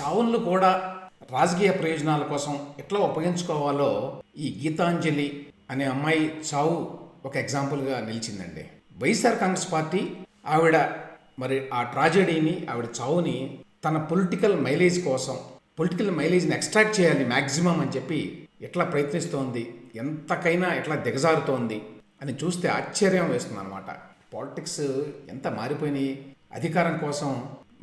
చావులను కూడా రాజకీయ ప్రయోజనాల కోసం ఎట్లా ఉపయోగించుకోవాలో ఈ గీతాంజలి అనే అమ్మాయి చావు ఒక ఎగ్జాంపుల్గా నిలిచిందండి. వైఎస్ఆర్ కాంగ్రెస్ పార్టీ ఆవిడ మరి ఆ ట్రాజడీని ఆవిడ చావుని తన పొలిటికల్ మైలేజ్ కోసం పొలిటికల్ మైలేజ్ని ఎక్స్ట్రాక్ట్ చేయాలి మ్యాక్సిమం అని చెప్పి ఎట్లా ప్రయత్నిస్తోంది ఎంతకైనా ఎట్లా దిగజారుతోంది అని చూస్తే ఆశ్చర్యం వేస్తుంది అనమాట పాలిటిక్స్ ఎంత మారిపోయినాయి అధికారం కోసం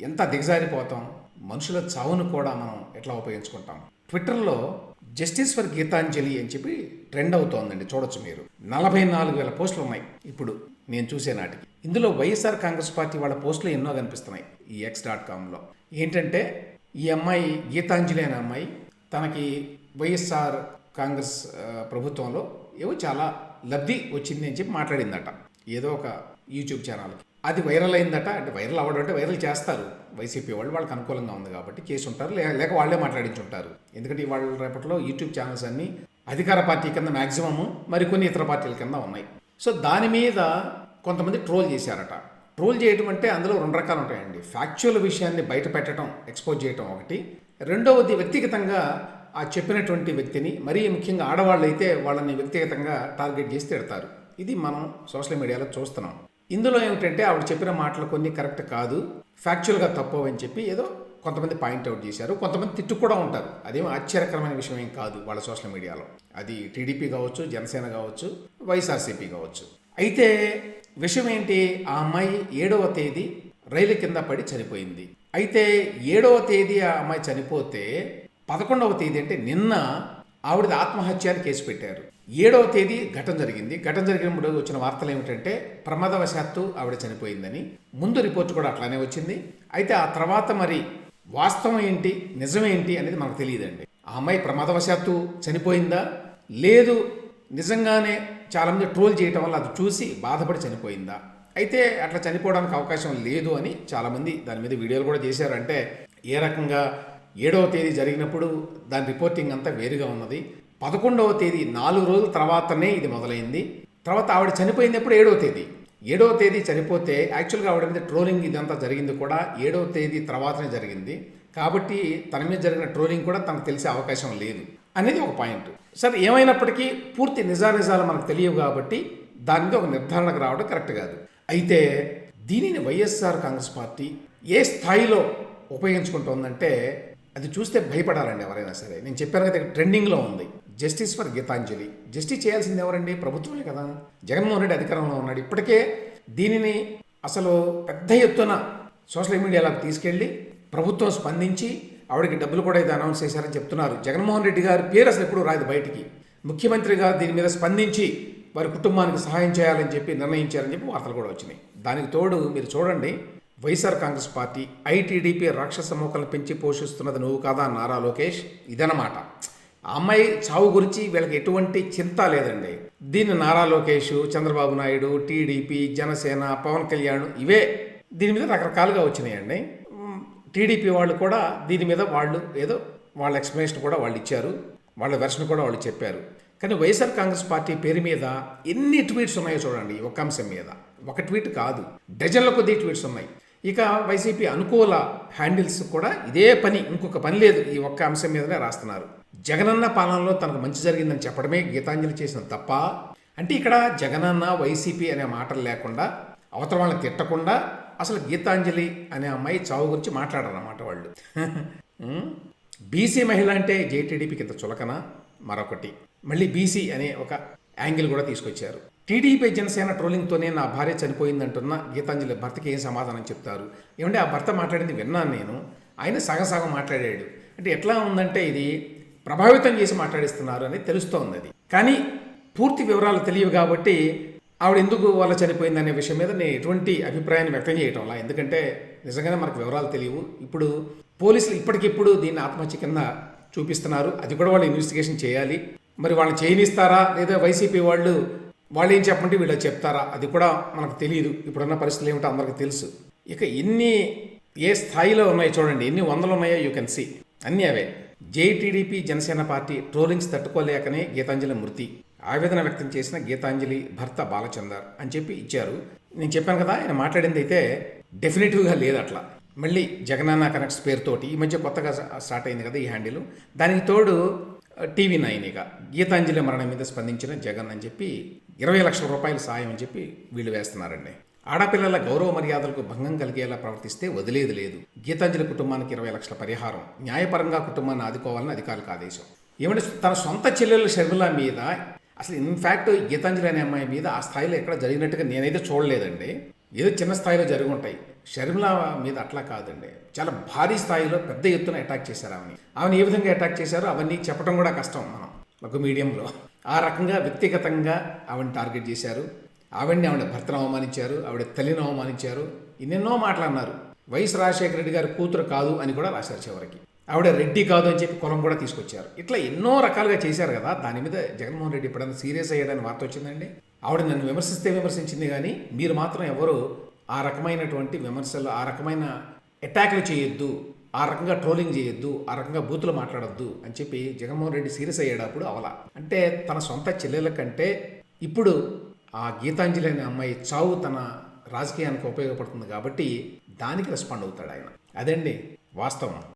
ఎంత దిగజారిపోతాం మనుషుల చావును కూడా మనం ఎట్లా ఉపయోగించుకుంటాం? ట్విట్టర్లో జస్టిస్ ఫర్ గీతాంజలి అని చెప్పి ట్రెండ్ అవుతోందండి చూడొచ్చు మీరు. నలభై నాలుగు వేల పోస్టులు ఉన్నాయి ఇప్పుడు నేను చూసే నాటికి. ఇందులో వైఎస్ఆర్ కాంగ్రెస్ పార్టీ వాళ్ళ పోస్టులు ఎన్నో కనిపిస్తున్నాయి ఈ ఎక్స్ డాట్ కామ్లో ఏంటంటే ఈ అమ్మాయి గీతాంజలి అనే అమ్మాయి తనకి వైఎస్ఆర్ కాంగ్రెస్ ప్రభుత్వంలో ఏవో చాలా లబ్ధి వచ్చింది అని చెప్పి మాట్లాడిందట. ఏదో ఒక యూట్యూబ్ ఛానల్కి అది వైరల్ అయిందట. అంటే వైరల్ అవ్వడం అంటే వైరల్ చేస్తారు. వైసీపీ వాళ్ళు వాళ్ళకి అనుకూలంగా ఉంది కాబట్టి కేసు ఉంటారు. లేక వాళ్ళే మాట్లాడించుంటారు ఎందుకంటే వాళ్ళ రేపట్లో యూట్యూబ్ ఛానల్స్ అన్నీ అధికార పార్టీ కింద మ్యాక్సిమము మరికొన్ని ఇతర పార్టీల కింద ఉన్నాయి. సో దాని మీద కొంతమంది ట్రోల్ చేశారట. ట్రోల్ చేయడం అంటే అందులో రెండు రకాలు ఉంటాయండి. ఫ్యాక్చువల్ విషయాన్ని బయట పెట్టడం ఎక్స్పోజ్ చేయడం ఒకటి. రెండవది వ్యక్తిగతంగా ఆ చెప్పినటువంటి వ్యక్తిని మరీ ముఖ్యంగా ఆడవాళ్ళు అయితే వాళ్ళని వ్యక్తిగతంగా టార్గెట్ చేసి తిడతారు. ఇది మనం సోషల్ మీడియాలో చూస్తున్నాం. ఇందులో ఏమిటంటే ఆవిడ చెప్పిన మాటలు కొన్ని కరెక్ట్ కాదు ఫ్యాక్చువల్గా తప్పు అని చెప్పి ఏదో కొంతమంది పాయింట్అవుట్ చేశారు. కొంతమంది తిట్టు కూడా ఉంటారు. అదేం ఆశ్చర్యకరమైన విషయం ఏం కాదు వాళ్ళ సోషల్ మీడియాలో. అది టీడీపీ కావచ్చు జనసేన కావచ్చు వైఎస్ఆర్సీపీ కావచ్చు. అయితే విషయం ఏంటి? ఆ అమ్మాయి ఏడవ తేదీ రైలు కింద పడి చనిపోయింది. అయితే ఏడవ తేదీ ఆ అమ్మాయి చనిపోతే పదకొండవ తేదీ అంటే నిన్న ఆవిడది ఆత్మహత్య అని కేసు పెట్టారు. ఏడవ తేదీ ఘటన జరిగింది. ఘటన జరిగినప్పుడు వచ్చిన వార్తలు ఏమిటంటే ప్రమాదవశాత్తు ఆవిడ చనిపోయిందని. ముందు రిపోర్ట్ కూడా అట్లానే వచ్చింది. అయితే ఆ తర్వాత మరి వాస్తవం ఏంటి నిజమేంటి అనేది మనకు తెలియదండి. ఆ అమ్మాయి ప్రమాదవశాత్తు చనిపోయిందా? లేదు నిజంగానే చాలామంది ట్రోల్ చేయటం వల్ల అది చూసి బాధపడి చనిపోయిందా? అయితే అట్లా చనిపోవడానికి అవకాశం లేదు అని చాలామంది దాని మీద వీడియోలు కూడా చేశారు. అంటే ఏ రకంగా ఏడవ తేదీ జరిగినప్పుడు దాని రిపోర్టింగ్ అంతా వేరుగా ఉన్నది. పదకొండవ తేదీ నాలుగు రోజుల తర్వాతనే ఇది మొదలైంది. తర్వాత ఆవిడ చనిపోయింది ఏడవ తేదీ. ఏడవ తేదీ చనిపోతే యాక్చువల్గా ఆవిడ మీద ట్రోలింగ్ ఇదంతా జరిగింది కూడా ఏడవ తేదీ తర్వాతనే జరిగింది. కాబట్టి తన మీద జరిగిన ట్రోలింగ్ కూడా తనకు తెలిసే అవకాశం లేదు అనేది ఒక పాయింట్. సరే ఏమైనప్పటికీ పూర్తి నిజానిజాలు మనకు తెలియవు కాబట్టి దాని మీద ఒక నిర్ధారణకు రావడం కరెక్ట్ కాదు. అయితే దీనిని వైఎస్ఆర్ కాంగ్రెస్ పార్టీ ఏ స్థాయిలో ఉపయోగించుకుంటోందంటే అది చూస్తే భయపడాలండి ఎవరైనా సరే. నేను చెప్పాను కదా ట్రెండింగ్లో ఉంది. Justice for Gitanjali. జస్టిస్ చేయాల్సింది ఎవరండి? ప్రభుత్వమే కదా. జగన్మోహన్ రెడ్డి అధికారంలో ఉన్నాడు. ఇప్పటికే దీనిని అసలు పెద్ద ఎత్తున సోషల్ మీడియాలోకి తీసుకెళ్ళి ప్రభుత్వం స్పందించి ఆవిడకి డబ్బులు కూడా ఇది అనౌన్స్ చేశారని చెప్తున్నారు. జగన్మోహన్ రెడ్డి గారి పేరు అసలు ఎప్పుడు రాదు బయటికి. ముఖ్యమంత్రి గారు దీని మీద స్పందించి వారి కుటుంబానికి సహాయం చేయాలని చెప్పి నిర్ణయించారని చెప్పి వార్తలు కూడా వచ్చినాయి. దానికి తోడు మీరు చూడండి వైఎస్ఆర్ కాంగ్రెస్ పార్టీ ఐటీడీపీ రాక్షస మూకలను పెంచి పోషిస్తున్నది నువ్వు కాదా నారా లోకేష్? ఇదన్నమాట. ఆ అమ్మాయి చావు గురించి వీళ్ళకి ఎటువంటి చింత లేదండి. దీన్ని నారా లోకేష్ చంద్రబాబు నాయుడు టీడీపీ జనసేన పవన్ కళ్యాణ్ ఇవే దీని మీద రకరకాలుగా వచ్చినాయండి. టీడీపీ వాళ్ళు కూడా దీని మీద వాళ్ళు ఏదో వాళ్ళ ఎక్స్ప్లెనేషన్ కూడా వాళ్ళు ఇచ్చారు. వాళ్ళ వెర్షన్ కూడా వాళ్ళు చెప్పారు. కానీ వైఎస్ఆర్ కాంగ్రెస్ పార్టీ పేరు మీద ఎన్ని ట్వీట్స్ ఉన్నాయో చూడండి ఒక అంశం మీద. ఒక ట్వీట్ కాదు. డజన్ల కొద్ది ట్వీట్స్ ఉన్నాయి. ఇక వైసీపీ అనుకూల హ్యాండిల్స్ కూడా ఇదే పని ఇంకొక పని లేదు ఈ ఒక్క అంశం మీదనే రాస్తున్నారు. జగనన్న పాలనలో తనకు మంచి జరిగిందని చెప్పడమే గీతాంజలి చేసిన తప్ప అంటే ఇక్కడ జగనన్న వైసీపీ అనే మాటలు లేకుండా అవతల వాళ్ళని తిట్టకుండా అసలు గీతాంజలి అనే అమ్మాయి చావు గురించి మాట్లాడారన్నమాట వాళ్ళు. బీసీ మహిళ అంటే జేటీడీపీకి ఇంత చులకన మరొకటి. మళ్ళీ బీసీ అనే ఒక యాంగిల్ కూడా తీసుకొచ్చారు. టీడీపీ జనసేన ట్రోలింగ్తోనే నా భార్య చనిపోయిందంటున్న గీతాంజలి భర్తకి ఏం సమాధానం చెప్తారు? ఏమంటే ఆ భర్త మాట్లాడింది విన్నాను నేను. ఆయన సగం సగం మాట్లాడాడు. అంటే ఎట్లా ఉందంటే ఇది ప్రభావితం చేసి మాట్లాడిస్తున్నారు అని తెలుస్తోంది అది. కానీ పూర్తి వివరాలు తెలియవు కాబట్టి ఆవిడ ఎందుకు వాళ్ళ చనిపోయింది అనే విషయం మీద నేను ఎటువంటి అభిప్రాయాన్ని వ్యక్తం చేయటం అలా. ఎందుకంటే నిజంగానే మనకు వివరాలు తెలియవు. ఇప్పుడు పోలీసులు ఇప్పటికిప్పుడు దీన్ని ఆత్మహత్య కింద చూపిస్తున్నారు. అది కూడా వాళ్ళు ఇన్వెస్టిగేషన్ చేయాలి. మరి వాళ్ళని చేయనిస్తారా? లేదా వైసీపీ వాళ్ళు వాళ్ళు ఏం చెప్పమంటే వీళ్ళు చెప్తారా? అది కూడా మనకు తెలియదు ఇప్పుడున్న పరిస్థితులు ఏమిటో అందరికీ తెలుసు. ఇక ఎన్ని ఏ స్థాయిలో ఉన్నాయో చూడండి. ఎన్ని వందలు ఉన్నాయో యూ కెన్ సీ అన్నీ అవే. జేటీడీపీ జనసేన పార్టీ ట్రోలింగ్స్ తట్టుకోలేకనే గీతాంజలి మృతి ఆవేదన వ్యక్తం చేసిన గీతాంజలి భర్త బాలచందర్ అని చెప్పి ఇచ్చారు. నేను చెప్పాను కదా ఆయన మాట్లాడింది అయితే డెఫినెటివ్గా లేదు అట్లా. మళ్ళీ జగనన్న కనెక్ట్స్ పేరుతోటి ఈ మధ్య కొత్తగా స్టార్ట్ అయింది కదా ఈ హ్యాండిల్. దానికి తోడు టీవీ నైన్ ఇక. గీతాంజలి మరణం మీద స్పందించిన జగన్ అని చెప్పి ఇరవై లక్షల రూపాయలు సాయం అని చెప్పి వీళ్ళు వేస్తున్నారండి. ఆడపిల్లల గౌరవ మర్యాదలకు భంగం కలిగేలా ప్రవర్తిస్తే వదిలేది లేదు. గీతాంజలి కుటుంబానికి ఇరవై లక్షల పరిహారం. న్యాయపరంగా కుటుంబాన్ని ఆదుకోవాలని అధికారులకు ఆదేశం. ఏమంటే తన సొంత చెల్లెల షర్మిల మీద అసలు ఇన్ఫ్యాక్ట్ గీతాంజలి అనే అమ్మాయి మీద ఆ స్థాయిలో ఎక్కడ జరిగినట్టుగా నేనైతే చూడలేదండి. ఏదో చిన్న స్థాయిలో జరిగి ఉంటాయి షర్మిల మీద అట్లా కాదండి. చాలా భారీ స్థాయిలో పెద్ద ఎత్తున అటాక్ చేశారు ఆమెని. ఆమెను ఏ విధంగా అటాక్ చేశారో అవన్నీ చెప్పడం కూడా కష్టం మనం. ఒక మీడియంలో. ఆ రకంగా వ్యక్తిగతంగా ఆవిడని టార్గెట్ చేశారు. ఆవిడని ఆవిడ భర్తను అవమానించారు. ఆవిడ తల్లిని అవమానించారు. ఎన్నెన్నో మాటలు అన్నారు. వైఎస్ రాజశేఖర రెడ్డి గారి కూతురు కాదు అని కూడా రాశారు చివరికి. ఆవిడ రెడ్డి కాదు అని చెప్పి కులం కూడా తీసుకొచ్చారు. ఇట్లా ఎన్నో రకాలుగా చేశారు కదా. దాని మీద జగన్మోహన్ రెడ్డి ఎప్పుడైనా సీరియస్ అయ్యాడని వార్త వచ్చిందండి? ఆవిడ నన్ను విమర్శిస్తే విమర్శించింది కానీ మీరు మాత్రం ఎవరు ఆ రకమైనటువంటి విమర్శలు ఆ రకమైన అటాక్లు చేయొద్దు ఆ రకంగా ట్రోలింగ్ చేయొద్దు ఆ రకంగా బూతులు మాట్లాడొద్దు అని చెప్పి జగన్మోహన్ రెడ్డి సీరియస్ అయ్యేటప్పుడు అవలా. అంటే తన సొంత చెల్లెల కంటే ఇప్పుడు ఆ గీతాంజలి అనే అమ్మాయి చావు తన రాజకీయానికి ఉపయోగపడుతుంది కాబట్టి దానికి రెస్పాండ్ అవుతాడు ఆయన. అదండి వాస్తవం.